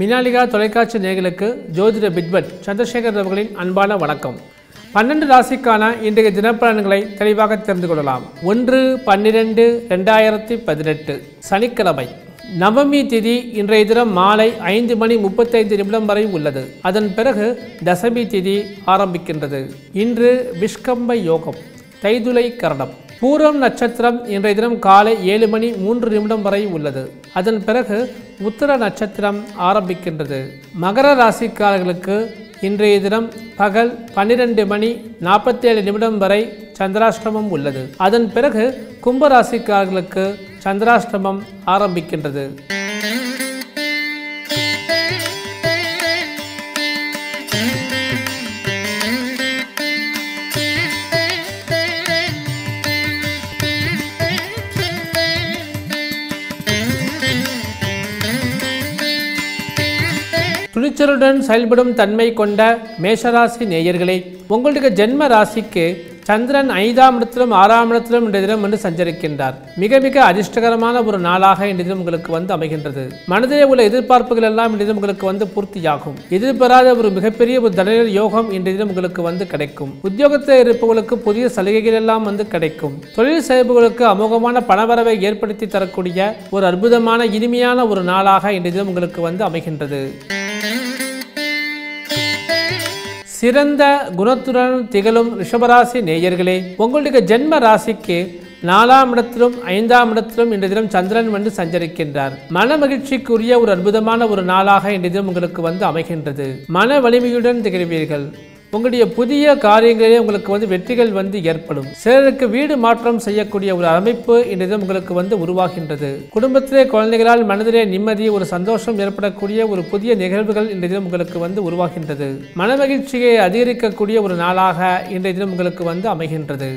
மினாலிகா தொலைக்காட்சி நேர்களுக்கு ஜோதிட பிட்பட் சந்திரசேகர் அவர்களின் அன்பான வணக்கம். பன்னெண்டு ராசிக்கான இன்றைய தினப்பலன்களை தெளிவாக தெரிந்து கொள்ளலாம். ஒன்று பன்னிரெண்டு ரெண்டாயிரத்தி பதினெட்டு சனிக்கிழமை. நவமி திதி இன்றைய தினம் மாலை ஐந்து மணி முப்பத்தைந்து நிமிடம் வரை உள்ளது. அதன் பிறகு தசமி திதி ஆரம்பிக்கின்றது. இன்று விஷ்கம்ப யோகம் தைதுலை கரணம். பூரம் நட்சத்திரம் இன்றைய தினம் காலை ஏழு மணி மூன்று நிமிடம் வரை உள்ளது. அதன் பிறகு உத்தர நட்சத்திரம் ஆரம்பிக்கின்றது. மகர ராசிக்காரர்களுக்கு இன்றைய தினம் பகல் பன்னிரெண்டு மணி நாற்பத்தேழு நிமிடம் வரை சந்திராஷ்டமம் உள்ளது. அதன் பிறகு கும்பராசிக்காரர்களுக்கு சந்திராஷ்டமம் ஆரம்பிக்கின்றது. துணிச்சலுடன் செயல்படும் தன்மை கொண்ட மேஷராசி நேயர்களே உங்களுடைய ஜென்ம ராசிக்கு சந்திரன் ஐந்தாம் இடத்திலும் ஆறாம் இடத்திலும் இன்றைய தினம் வந்து சஞ்சரிக்கின்றார். மிக மிக அதிர்ஷ்டகரமான ஒரு நாளாக இன்றைய தினம் உங்களுக்கு வந்து அமைகின்றது. மனதிலே உள்ள எதிர்பார்ப்புகள் எல்லாம் இன்றைய தினம் உங்களுக்கு வந்து பூர்த்தியாகும். எதிர்பாராத ஒரு மிகப்பெரிய ஒரு தடையர் யோகம் இன்றைய தினம் உங்களுக்கு வந்து கிடைக்கும். உத்தியோகத்தில் இருப்பவர்களுக்கு புதிய சலுகைகள் எல்லாம் வந்து கிடைக்கும். தொழில் செய்பவர்களுக்கு அமோகமான பணவரவை ஏற்படுத்தி தரக்கூடிய ஒரு அற்புதமான இனிமையான ஒரு நாளாக இன்றைய தினம் உங்களுக்கு வந்து அமைகின்றது. சிறந்த குணத்துடன் திகழும் ரிஷபராசி நேயர்களே உங்களுடைய ஜென்ம ராசிக்கு நாலாம் இடத்திலும் ஐந்தாம் இடத்திலும் இன்றைய தினம் சந்திரன் வந்து சஞ்சரிக்கின்றார். மன மகிழ்ச்சிக்குரிய ஒரு அற்புதமான ஒரு நாளாக இன்றைய தினம் உங்களுக்கு வந்து அமைகின்றது. மன வலிமையுடன் திகழ்வீர்கள். உங்களுடைய புதிய காரியங்களிலே உங்களுக்கு வந்து வெற்றிகள் வந்து ஏற்படும். சிலருக்கு வீடு மாற்றம் செய்யக்கூடிய ஒரு அமைப்பு இன்றைய உங்களுக்கு வந்து உருவாகின்றது. குடும்பத்திலே குழந்தைகளால் மனதிலே நிம்மதி ஒரு சந்தோஷம் ஏற்படக்கூடிய ஒரு புதிய நிகழ்வுகள் இன்றைய தினம் உங்களுக்கு வந்து உருவாகின்றது. மனமகிழ்ச்சியை அதிகரிக்கக்கூடிய ஒரு நாளாக இன்றைய தினம் உங்களுக்கு வந்து அமைகின்றது.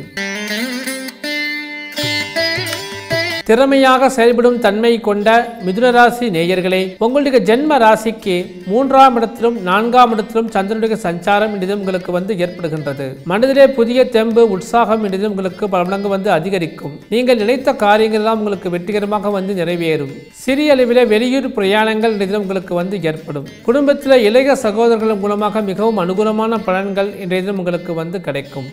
திறமையாக செயல்படும் தன்மை கொண்ட மிதுனராசி நேயர்களே உங்களுடைய ஜென்ம ராசிக்கு மூன்றாம் இடத்திலும் நான்காம் இடத்திலும் சந்திரனுடைய சஞ்சாரம் இன்றைய உங்களுக்கு வந்து ஏற்படுகின்றது. மனதிலே புதிய தெம்பு உற்சாகம் இன்றைய உங்களுக்கு பல மடங்கு வந்து அதிகரிக்கும். நீங்கள் நினைத்த காரியங்கள் எல்லாம் உங்களுக்கு வெற்றிகரமாக வந்து நிறைவேறும். சிறிய அளவில் வெளியூர் பிரயாணங்கள் இன்றைய உங்களுக்கு வந்து ஏற்படும். குடும்பத்தில் இளைய சகோதரர்கள் மூலமாக மிகவும் அனுகூலமான பலன்கள் இன்றைய தினம் உங்களுக்கு வந்து கிடைக்கும்.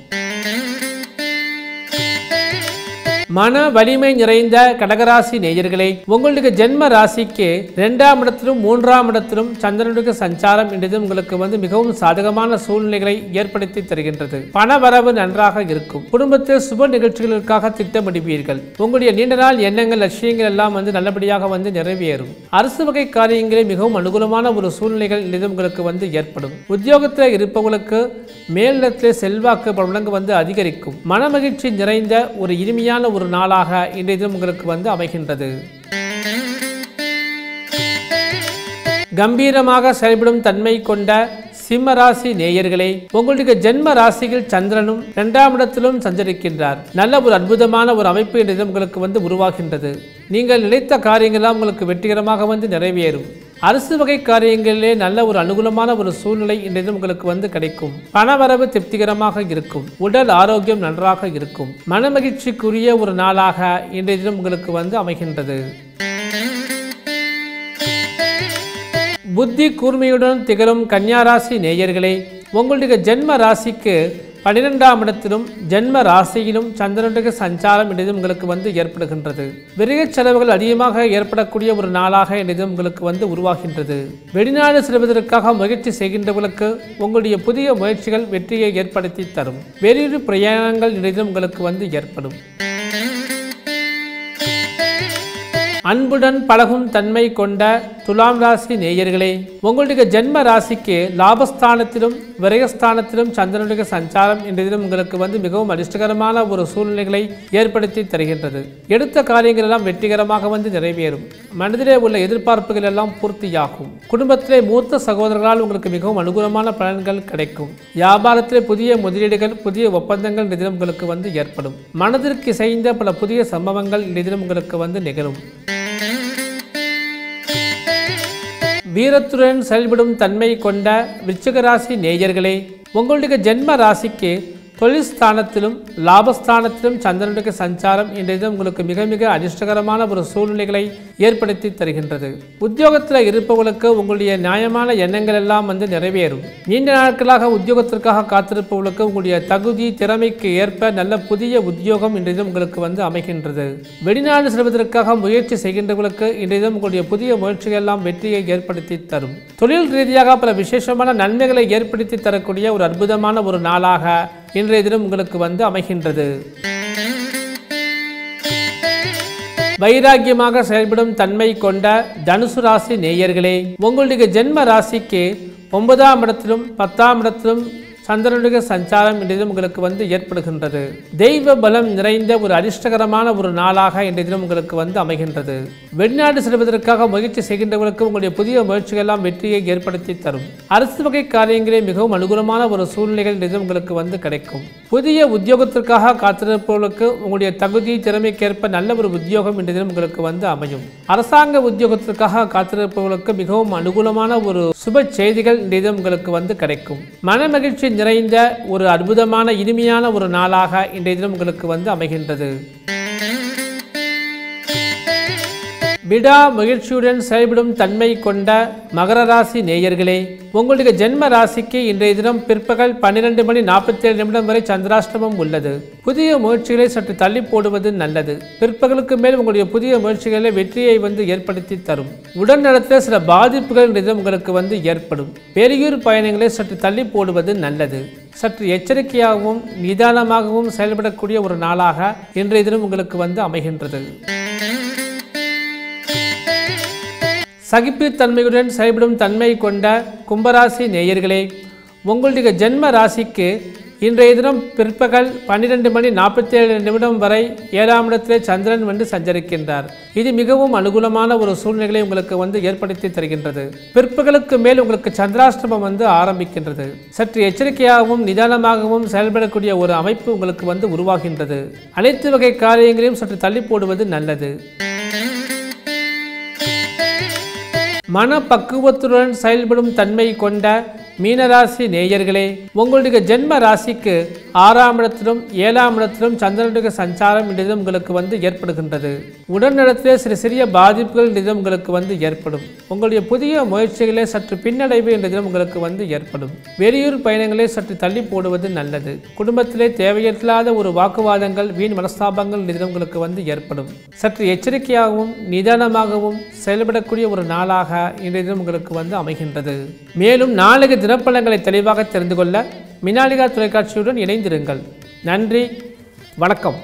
மன வலிமை நிறைந்த கடகராசி நேயர்களே உங்களுடைய ஜென்ம ராசிக்கு இரண்டாம் இடத்திலும் மூன்றாம் இடத்திலும் சந்திரனுடைய சஞ்சாரம் என்றது உங்களுக்கு வந்து மிகவும் சாதகமான சூழ்நிலைகளை ஏற்படுத்தி தருகின்றது. பண வரவு நன்றாக இருக்கும். குடும்பத்தில் சுப நிகழ்ச்சிகளுக்காக திட்டமிடுவீர்கள். உங்களுடைய நீண்ட நாள் எண்ணங்கள் லட்சியங்கள் எல்லாம் வந்து நல்லபடியாக வந்து நிறைவேறும். அரசு வகை காரியங்களில் மிகவும் அனுகூலமான ஒரு சூழ்நிலைகள் இன்றைய உங்களுக்கு வந்து ஏற்படும். உத்தியோகத்தில் இருப்பவங்களுக்கு மேலிடத்திலே செல்வாக்கு பல வந்து அதிகரிக்கும். மனமகிழ்ச்சி நிறைந்த ஒரு இனிமையான ஒரு நாளாக இன்றைய தினம் உங்களுக்கு வந்து அமைகின்றது. கம்பீரமாக செயல்படும் தன்மை கொண்ட சிம்மராசி நேயர்களே உங்களுடைய ஜென்ம ராசியில் சந்திரனும் இரண்டாம் இடத்திலும் சஞ்சரிக்கின்றார். நல்ல ஒரு அற்புதமான ஒரு அமைப்பு இன்றைய உங்களுக்கு வந்து உருவாகின்றது. நீங்கள் நினைத்த காரியங்கள்லாம் உங்களுக்கு வெற்றிகரமாக வந்து நிறைவேறும். அரசு வகை காரியங்களிலே நல்ல ஒரு அனுகூலமான ஒரு சூழ்நிலை இன்றைய உங்களுக்கு வந்து கிடைக்கும். பணவரவு திருப்திகரமாக இருக்கும். உடல் ஆரோக்கியம் நன்றாக இருக்கும். மனமகிழ்ச்சிக்குரிய ஒரு நாளாக இன்றைய தினம் உங்களுக்கு வந்து அமைகின்றது. புத்தி கூர்மையுடன் திகழும் கன்னியாராசி நேயர்களே உங்களுடைய ஜென்ம ராசிக்கு பன்னிரெண்டாம் இடத்திலும் ஜென்ம ராசியிலும் சந்திரனுடைய சஞ்சாரம் இன்றைய உங்களுக்கு வந்து ஏற்படுகின்றது. விரைய செலவுகள் அதிகமாக ஏற்படக்கூடிய ஒரு நாளாக இன்றைய உங்களுக்கு வந்து உருவாகின்றது. வெளிநாடு செல்வதற்காக முயற்சி செய்கின்றவர்களுக்கு உங்களுடைய புதிய முயற்சிகள் வெற்றியை ஏற்படுத்தி தரும். வெளியூர் பிரயாணங்கள் இன்றைய உங்களுக்கு வந்து ஏற்படும். அன்புடன் பழகும் தன்மை கொண்ட துலாம் ராசி நேயர்களே உங்களுடைய ஜென்ம ராசிக்கு லாபஸ்தானத்திலும் விரயஸ்தானத்திலும் சந்திரனுடைய சஞ்சாரம் இன்றைய தினம் உங்களுக்கு வந்து மிகவும் அதிர்ஷ்டகரமான ஒரு சூழ்நிலைகளை ஏற்படுத்தி தருகின்றது. எடுத்த காரியங்கள் எல்லாம் வெற்றிகரமாக வந்து நிறைவேறும். மனதிலே உள்ள எதிர்பார்ப்புகள் எல்லாம் பூர்த்தியாகும். குடும்பத்திலே மூத்த சகோதரர்களால் உங்களுக்கு மிகவும் அனுகூலமான பலன்கள் கிடைக்கும். வியாபாரத்திலே புதிய முதலீடுகள் புதிய ஒப்பந்தங்கள் இன்றைய தினம் உங்களுக்கு வந்து ஏற்படும். மனதிற்கு இசைந்த பல புதிய சம்பவங்கள் இன்றைய தினம் உங்களுக்கு வந்து நிகழும். வீரத்துடன் செயல்படும் தன்மை கொண்ட விருச்சிக ராசி நேயர்களே உங்களுடைய ஜென்ம ராசிக்கு தொழில் ஸ்தானத்திலும் லாபஸ்தானத்திலும் சந்திரனுடைய சஞ்சாரம் இன்றைய தினம் உங்களுக்கு மிக மிக அதிர்ஷ்டகரமான ஒரு சூழ்நிலைகளை ஏற்படுத்தி தருகின்றது. உத்தியோகத்தில் இருப்பவர்களுக்கு உங்களுடைய நியாயமான எண்ணங்கள் எல்லாம் வந்து நிறைவேறும். நீண்ட நாட்களாக உத்தியோகத்திற்காக காத்திருப்பவர்களுக்கு உங்களுடைய தகுதி திறமைக்கு ஏற்ப நல்ல புதிய உத்தியோகம் இன்றைய தினம் உங்களுக்கு வந்து அமைகின்றது. வெளிநாடு செல்வதற்காக முயற்சி செய்கின்றவர்களுக்கு இன்றைய தினம் உங்களுடைய புதிய முயற்சிகள் எல்லாம் வெற்றியை ஏற்படுத்தி தரும். தொழில் ரீதியாக பல விசேஷமான நன்மைகளை ஏற்படுத்தி தரக்கூடிய ஒரு அற்புதமான ஒரு நாளாக இன்றைய தினம் உங்களுக்கு வந்து அமைகின்றது. வைராக்கியமாக செயல்படும் தன்மை கொண்ட தனுசு ராசி நேயர்களே உங்களுடைய ஜென்ம ராசிக்கு ஒன்பதாம் இடத்திலும் பத்தாம் இடத்திலும் சந்திரனுடைய சஞ்சாரம் இன்றைய தினம் உங்களுக்கு வந்து ஏற்படுகின்றது. தெய்வ பலம் நிறைந்த ஒரு அதிர்ஷ்டகரமான ஒரு நாளாக இன்றைய தினம் உங்களுக்கு வந்து அமைகின்றது. வெளிநாடு செல்வதற்காக முயற்சி செய்கின்றவர்களுக்கு உங்களுடைய புதிய முயற்சிகள் எல்லாம் வெற்றியை ஏற்படுத்தி தரும். அரசு வகை காரியங்களே மிகவும் அனுகூலமான ஒரு சூழ்நிலைகள் இன்றைய தினம் உங்களுக்கு வந்து கிடைக்கும். புதிய உத்தியோகத்திற்காக காத்திருப்பவர்களுக்கு உங்களுடைய தகுதி திறமைக்கேற்ப நல்ல ஒரு உத்தியோகம் இன்றைய தினம் உங்களுக்கு வந்து அமையும். அரசாங்க உத்தியோகத்திற்காக காத்திருப்பவர்களுக்கு மிகவும் அனுகூலமான ஒரு சுப செய்திகள் இன்றைய தினம் உங்களுக்கு வந்து கிடைக்கும். மன மகிழ்ச்சி நிறைந்த ஒரு அற்புதமான இனிமையான ஒரு நாளாக இன்றைய தினம் உங்களுக்கு வந்து அமைகின்றது. விடா மகிழ்ச்சியுடன் செயல்படும் தன்மை கொண்ட மகர ராசி நேயர்களே உங்களுடைய ஜென்ம ராசிக்கு இன்றைய தினம் பிற்பகல் பன்னிரண்டு மணி நாற்பத்தேழு நிமிடம் வரை சந்திராஷ்டமம் உள்ளது. புதிய முயற்சிகளை சற்று தள்ளி போடுவது நல்லது. பிற்பகலுக்கு மேல் உங்களுடைய புதிய முயற்சிகளை வெற்றியை வந்து ஏற்படுத்தி தரும். உடல் நலத்தில் சில பாதிப்புகள் இன்றைய உங்களுக்கு வந்து ஏற்படும். பெரியூர் பயணங்களை சற்று தள்ளி போடுவது நல்லது. சற்று எச்சரிக்கையாகவும் நிதானமாகவும் செயல்படக்கூடிய ஒரு நாளாக இன்றைய தினம் உங்களுக்கு வந்து அமைகின்றது. சகிப்புத்தன்மையுடன் செயல்படும் தன்மை கொண்ட கும்பராசி நேயர்களே உங்களுடைய ஜென்ம ராசிக்கு இன்றைய தினம் பிற்பகல் பன்னிரெண்டு மணி நாற்பத்தேழு நிமிடம் வரை ஏழாம் இடத்திலே சந்திரன் வந்து சஞ்சரிக்கின்றார். இது மிகவும் அனுகூலமான ஒரு சூழ்நிலைகளை உங்களுக்கு வந்து ஏற்படுத்தி தருகின்றது. பிற்பகலுக்கு மேல் உங்களுக்கு சந்திராஷ்டமம் வந்து ஆரம்பிக்கின்றது. சற்று எச்சரிக்கையாகவும் நிதானமாகவும் செயல்படக்கூடிய ஒரு அமைப்பு உங்களுக்கு வந்து உருவாகின்றது. அனைத்து வகை காரியங்களையும் சற்று தள்ளி போடுவது நல்லது. மனப்பக்குவத்துடன் செயல்படும் தன்மை கொண்ட மீனராசி நேயர்களே உங்களுடைய ஜென்ம ராசிக்கு ஆறாம் இடத்திலும் ஏழாம் இடத்திலும் சந்திரனுடைய சஞ்சாரம் இன்றைய உங்களுக்கு வந்து ஏற்படுகின்றது. உடல்நலத்திலே சிறு சிறிய பாதிப்புகள் இன்றைய உங்களுக்கு வந்து ஏற்படும். உங்களுடைய புதிய முயற்சிகளே சற்று பின்னடைவு இன்றைய உங்களுக்கு வந்து ஏற்படும். வெளியூர் பயணங்களை சற்று தள்ளி போடுவது நல்லது. குடும்பத்திலே தேவையில்லாத ஒரு வாக்குவாதங்கள் வீண் மனஸ்தாபங்கள் இன்றைய உங்களுக்கு வந்து ஏற்படும். சற்று எச்சரிக்கையாகவும் நிதானமாகவும் செயல்படக்கூடிய ஒரு நாளாக இன்றைய உங்களுக்கு வந்து அமைகின்றது. மேலும் நாளைக்கு தினப்பலங்களை தெளிவாக தெரிந்து கொள்ள மினாலிகா தொலைக்காட்சியுடன் இணைந்திருங்கள். நன்றி வணக்கம்.